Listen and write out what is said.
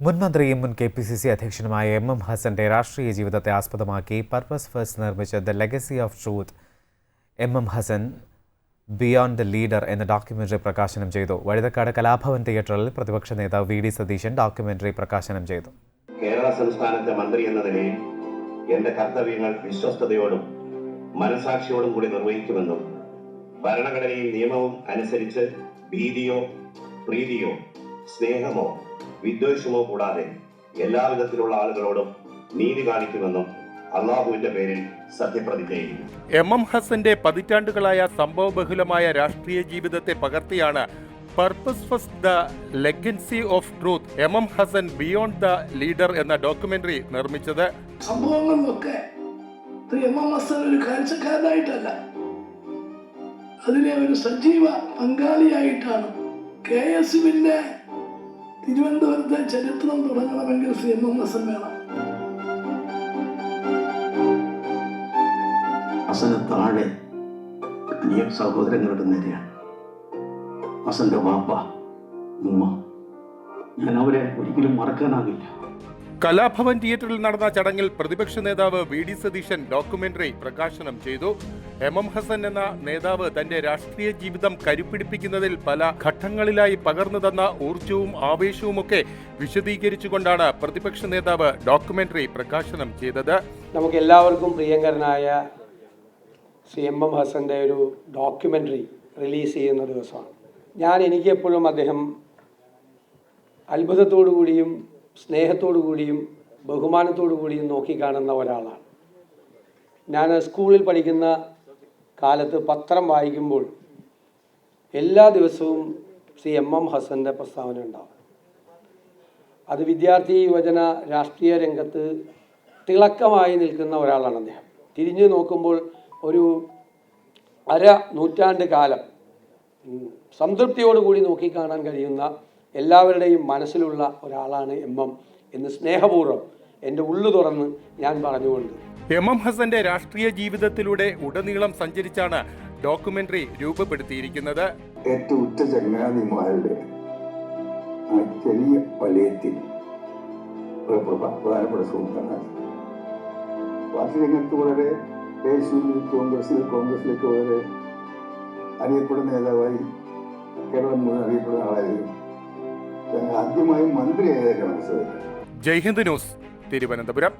മുൻ മന്ത്രിയും മുൻ കെ പി സി സി അധ്യക്ഷനുമായ എം എം ഹസന്റെ രാഷ്ട്രീയ ജീവിതത്തെ ആസ്പദമാക്കി പർപ്പസ് ഫസ്റ്റ് നിർമ്മിച്ച the legacy of truth M M Hasan beyond the leader എന്ന ഡോക്യുമെന്ററി പ്രകാശനം ചെയ്തു. വഴുതക്കാട് കലാഭവൻ തിയേറ്ററിൽ പ്രതിപക്ഷ നേതാവ് വി ഡി സതീശൻ ഡോക്യുമെന്ററി പ്രകാശനം ചെയ്തു. കേരള സംസ്ഥാനത്തെ മന്ത്രി എന്ന നിലയിൽ എന്റെ കർത്തവ്യങ്ങൾ വിശ്വസ്തയോടും മനസാക്ഷിയോടും കൂടി നിർവഹിക്കുമെന്നും ഭരണഘടനയും നിയമവും അനുസരിച്ച് ഭീതിയോ പ്രീതിയോ സ്നേഹമോ വിദ്വേഷമോ കൂടാതെ എല്ലാവിധത്തിലുള്ള ആളുകളോടും നീതി കാണിക്കുമെന്നും അള്ളാഹുവിന്റെ പേരിൽ സത്യപ്രതിജ്ഞ ചെയ്യുന്നു എം എം ഹസന്റെ പതിറ്റാണ്ടുകളായ സംഭവബഹുലമായ രാഷ്ട്രീയ ജീവിതത്തെ പകർത്തിയാണ് purpose first the legacy of truth M M Hasan beyond the leader എന്ന ഡോക്യുമെന്ററി നിർമ്മിച്ചത്. സംഭവങ്ങളിലൊക്കെ എം എം ഹസൻ ഒരു കാഴ്ചക്കാരനായിട്ടല്ല. അതിലെ ഒരു സജീവ പങ്കാളിയായിട്ടാണ് കെ എസ് യുവിന്റെ തിരുവനന്തപുരത്തെ ചരിത്രം തുടങ്ങണമെങ്കിൽ സി എം എം ഹസൻ വേണം. ഹസന് താഴെ ഈ സഹോദരങ്ങളുടെ നേരെയാണ്. ഹസന്റെ വാപ്പ ഉമ്മ. ഞാൻ അവരെ ഒരിക്കലും മറക്കാനാകില്ല. കലാഭവൻ തിയേറ്ററിൽ നടന്ന ചടങ്ങിൽ പ്രതിപക്ഷ നേതാവ് വി ഡി സതീശൻ ഡോക്യുമെന്ററി പ്രകാശനം ചെയ്തു. എം എം ഹസൻ എന്ന നേതാവ് തന്റെ രാഷ്ട്രീയ ജീവിതം കരുപ്പിടിപ്പിക്കുന്നതിൽ പല ഘട്ടങ്ങളിലായി പകർന്നു തന്ന ഊർജവും ആവേശവുമൊക്കെ വിശദീകരിച്ചുകൊണ്ടാണ് പ്രതിപക്ഷ നേതാവ് ഡോക്യുമെന്ററി പ്രകാശനം ചെയ്തത്. നമുക്ക് എല്ലാവർക്കും പ്രിയങ്കരനായ ശ്രീ എം എം ഹസന്റെ ഒരു ഡോക്യുമെന്ററി റിലീസ് ചെയ്യുന്ന ദിവസമാണ്. ഞാൻ എനിക്കെപ്പോഴും അദ്ദേഹം അത്ഭുതത്തോടു കൂടിയും സ്നേഹത്തോടു കൂടിയും ബഹുമാനത്തോടു കൂടിയും നോക്കിക്കാണുന്ന ഒരാളാണ്. ഞാൻ സ്കൂളിൽ പഠിക്കുന്ന കാലത്ത് പത്രം വായിക്കുമ്പോൾ എല്ലാ ദിവസവും ശ്രീ എം എം ഹസന്റെ പ്രസ്താവന ഉണ്ടാവും. അത് വിദ്യാർത്ഥി യുവജന രാഷ്ട്രീയ രംഗത്ത് തിളക്കമായി നിൽക്കുന്ന ഒരാളാണ് അദ്ദേഹം. തിരിഞ്ഞു നോക്കുമ്പോൾ ഒരു അര നൂറ്റാണ്ട് കാലം സംതൃപ്തിയോടുകൂടി നോക്കിക്കാണാൻ കഴിയുന്ന എല്ലാവരുടെയും മനസ്സിലുള്ള ഒരാളാണ് എം എം എന്ന് സ്നേഹപൂർവം എന്റെ ഉള്ളു തുറന്ന് ഞാൻ പറഞ്ഞുകൊണ്ട്. എം എം ഹസന്റെ രാഷ്ട്രീയ ജീവിതത്തിലൂടെ ഉടനീളം സഞ്ചരിച്ചാണ് ഡോക്യുമെന്ററി രൂപപ്പെടുത്തിയിരിക്കുന്നത്. ഏറ്റവും ഉറ്റ ചങ്ങാതിമാരുടെ ആ ചെറിയ വലയത്തിൽ ഒരു പ്രധ- പ്രധാനപ്പെട്ട സുഹൃത്താണ്. പാർട്ടി രംഗത്ത് വളരെ ദേശീയ കോൺഗ്രസിൽ കോൺഗ്രസിലേക്ക് വളരെ അറിയപ്പെടുന്ന നേതാവായി കേരളം മുഴുവൻ അറിയപ്പെടുന്ന ആളായിരുന്നു. ആദ്യമായി മന്ത്രിയായതൊക്കെ മനസ്സിലാക്കി ജയ്ഹിന്ദ് ന്യൂസ് തിരുവനന്തപുരം.